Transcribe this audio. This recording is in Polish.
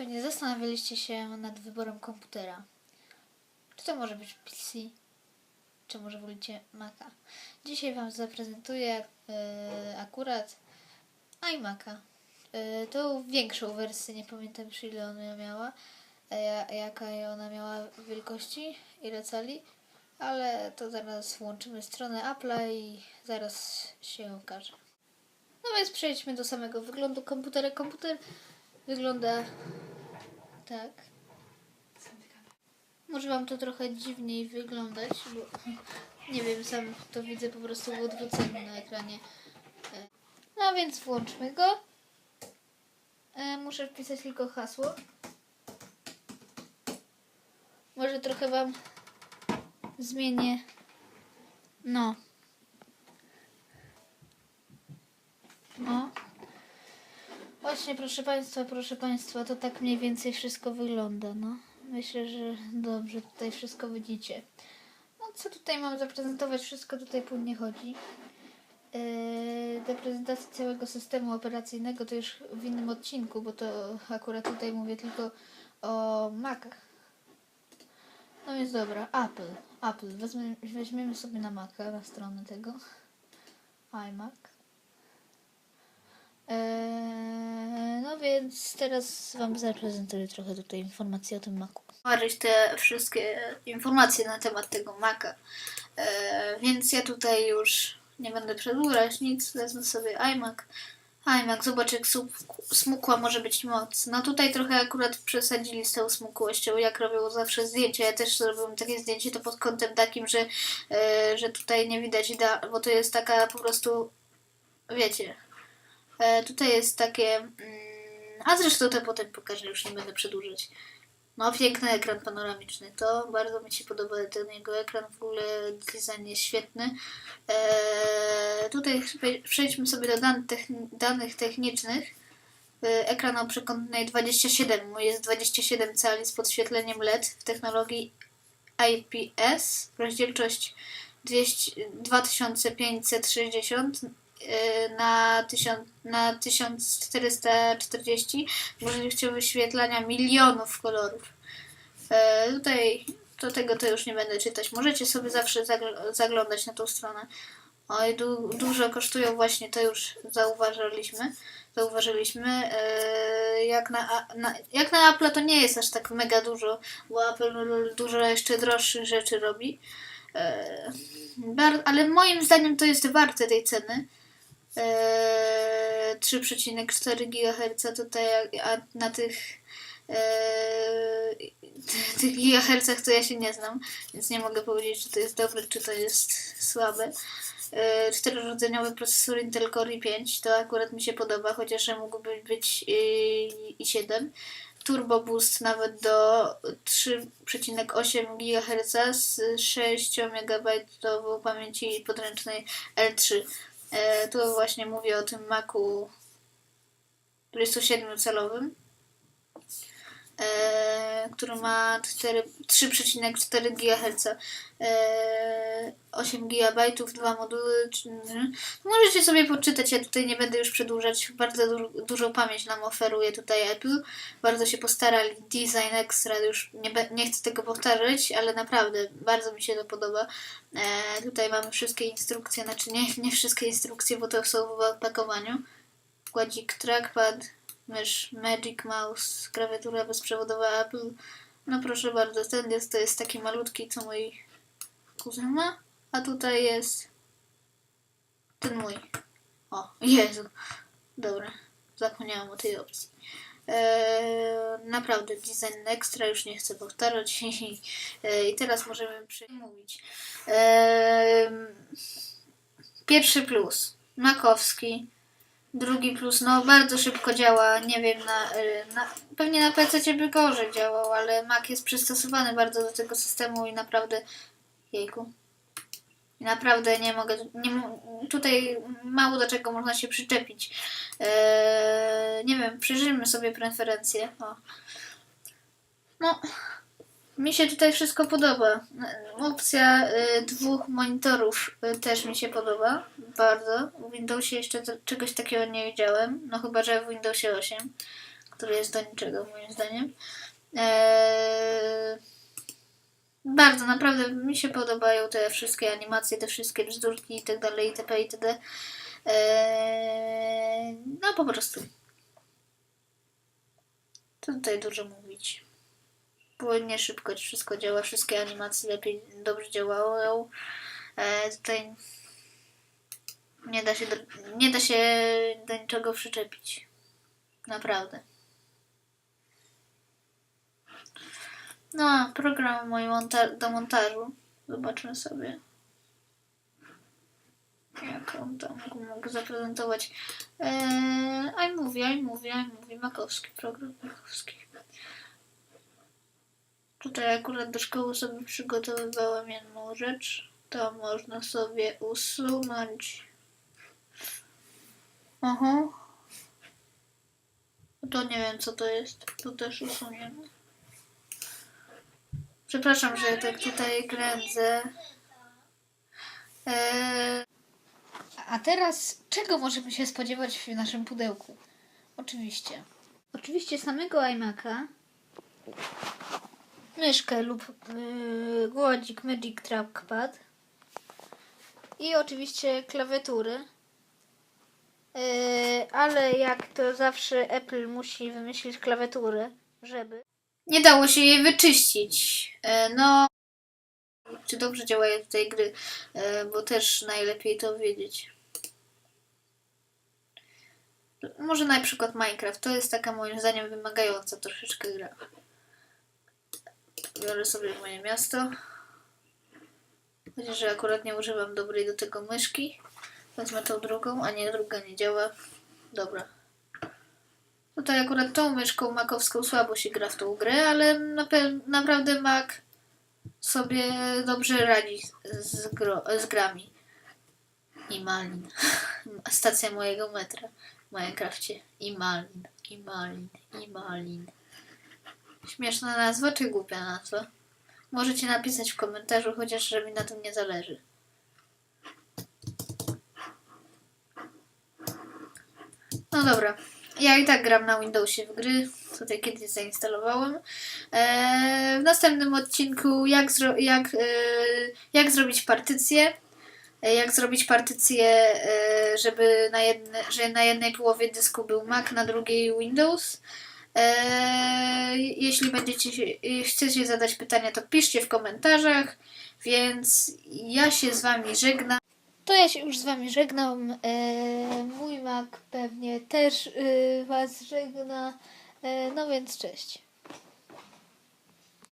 Pewnie zastanawialiście się nad wyborem komputera. Czy to może być PC, czy może wolicie Maca. Dzisiaj Wam zaprezentuję e, akurat iMac'a. E, tą większą wersję, nie pamiętam już ile ona miała, e, ja- jaka ona miała wielkości, ile cali, ale to zaraz włączymy stronę Apple'a i zaraz się okaże. No więc przejdźmy do samego wyglądu komputera. Komputer wygląda tak. Może Wam to trochę dziwniej wyglądać, bo nie wiem, sam to widzę po prostu w odwróceniu na ekranie. E, No więc włączmy go. E, Muszę wpisać tylko hasło. Może trochę Wam zmienię. No. O. Właśnie, proszę Państwa, proszę Państwa, to tak mniej więcej wszystko wygląda, no. Myślę, że dobrze tutaj wszystko widzicie. No, co tutaj mam zaprezentować? Wszystko tutaj płynnie chodzi. Yy, do prezentacji całego systemu operacyjnego to już w innym odcinku, bo to akurat tutaj mówię tylko o Macach. No więc dobra, Apple. Apple. Weźmiemy sobie na Maca, na stronę tego. iMac. No więc teraz Wam zaprezentuję trochę tutaj informacji o tym Macu. Marzyć te wszystkie informacje na temat tego Maca. Eee, więc ja tutaj już nie będę przedłużać nic, wezmę sobie iMac. iMac, zobacz jak smuk- smukła może być moc. No tutaj trochę akurat przesadzili z tą smukłością, jak robią zawsze zdjęcia. Ja też zrobiłem takie zdjęcie, to pod kątem takim, że, e, że tutaj nie widać, ida- bo to jest taka po prostu, wiecie, E, tutaj jest takie. Mm, a zresztą to potem pokażę, już nie będę przedłużać. No, piękny ekran panoramiczny. To bardzo mi się podoba ten jego ekran. W ogóle design jest świetny. E, tutaj prze- przejdźmy sobie do dan danych technicznych. E, ekran o przekątnej 27. Mój jest 27 cali z podświetleniem LED w technologii IPS. Rozdzielczość 200, 2560 y, na, 1000, na 1440 możliwością wyświetlania milionów kolorów. E, tutaj do tego to już nie będę czytać. Możecie sobie zawsze zagl- zaglądać na tą stronę. Oj, du- dużo kosztują właśnie, to już zauważyliśmy. Zauważyliśmy. E, jak, na, na, jak na Apple to nie jest aż tak mega dużo, bo Apple dużo jeszcze droższych rzeczy robi. Bar- ale moim zdaniem to jest warte tej ceny. Eee, 3,4 GHz tutaj, a na tych eee, tych gigahercach to ja się nie znam, więc nie mogę powiedzieć, czy to jest dobre, czy to jest słabe. Eee, Czterorodzeniowy procesor Intel Core i5, to akurat mi się podoba, chociaż mógłby być i- i7. Turbo Boost nawet do 3,8 GHz z 6 MB pamięci podręcznej L3. E, tu właśnie mówię o tym Macu 27-calowym, e, który ma 4 3,4 GHz, e, 8 GB, dwa moduły. czy- Możecie sobie poczytać, ja tutaj nie będę już przedłużać. Bardzo du- dużą pamięć nam oferuje tutaj Apple. Bardzo się postarali. Design extra, już nie, nie chcę tego powtarzać, ale naprawdę bardzo mi się to podoba. E, tutaj mamy wszystkie instrukcje, znaczy nie, nie wszystkie instrukcje, bo to są w opakowaniu. Kładzik trackpad, mysz Magic Mouse, klawiatura bezprzewodowa Apple. No proszę bardzo, ten jest, to jest taki malutki, co mój kuzyn ma, a tutaj jest ten mój. O, Jezu. Dobra, zapomniałam o tej opcji. Eee, naprawdę, design extra, już nie chcę powtarzać. Eee, I teraz możemy przemówić. Eee, pierwszy plus, makowski. Drugi plus, no bardzo szybko działa, nie wiem, na, y, na pewnie na PC by gorzej działał, ale Mac jest przystosowany bardzo do tego systemu i naprawdę, jejku, naprawdę nie mogę, nie, tutaj mało do czego można się przyczepić. Eee, nie wiem, przyjrzyjmy sobie preferencje. O. No, mi się tutaj wszystko podoba. Opcja y, dwóch monitorów y, też mi się podoba bardzo. W Windowsie jeszcze to, czegoś takiego nie widziałem. No chyba, że w Windowsie 8, który jest do niczego moim zdaniem. Eee, bardzo, naprawdę mi się podobają te wszystkie animacje, te wszystkie bzdurki i tak itp. itd. Eee, no po prostu. Co tutaj dużo mówić. Płynnie, szybko wszystko działa, wszystkie animacje lepiej, dobrze działają. Eee, tutaj nie da się do, nie da się do niczego przyczepić. Naprawdę. No, program mój monta- do montażu. Zobaczmy sobie. Jak on tam mógł zaprezentować. Eee, iMovie, iMovie, iMovie, makowski program, makowski. Tutaj akurat do szkoły sobie przygotowywałem jedną rzecz. To można sobie usunąć. Aha. To nie wiem co to jest. To też usuniemy. Przepraszam, że tak tutaj kręcę. Eee, a teraz czego możemy się spodziewać w naszym pudełku? Oczywiście. Oczywiście samego iMac'a, myszkę lub yy, gładzik Magic Trackpad i oczywiście klawiatury. Yy, ale jak to zawsze Apple musi wymyślić klawiaturę, żeby. Nie dało się jej wyczyścić. E, no. Czy dobrze działają tutaj gry? E, bo też najlepiej to wiedzieć. Może na przykład Minecraft. To jest taka moim zdaniem wymagająca troszeczkę gra. Biorę sobie moje miasto. Chociaż że akurat nie używam dobrej do tego myszki. Wezmę tą drugą, a nie, druga nie działa. Dobra. Tutaj akurat tą myszką makowską słabo się gra w tą grę, ale naprawdę Mac sobie dobrze radzi z, z grami. I Malin. Stacja mojego metra w Minecrafcie. I Malin, i Malin, i Malin. Śmieszna nazwa czy głupia nazwa? Możecie napisać w komentarzu, chociaż że mi na tym nie zależy. No dobra. Ja i tak gram na Windowsie w gry. Tutaj kiedyś zainstalowałem. Eee, w następnym odcinku jak, zro- jak, eee, jak zrobić partycję. E, Jak zrobić partycję, e, żeby na, jedne, że na jednej połowie dysku był Mac, na drugiej Windows. E, jeśli będziecie chcecie zadać pytania, to piszcie w komentarzach. Więc ja się z Wami żegnam. To ja się już z Wami żegnam. E, mój Mac pewnie też e, Was żegna. No więc cześć.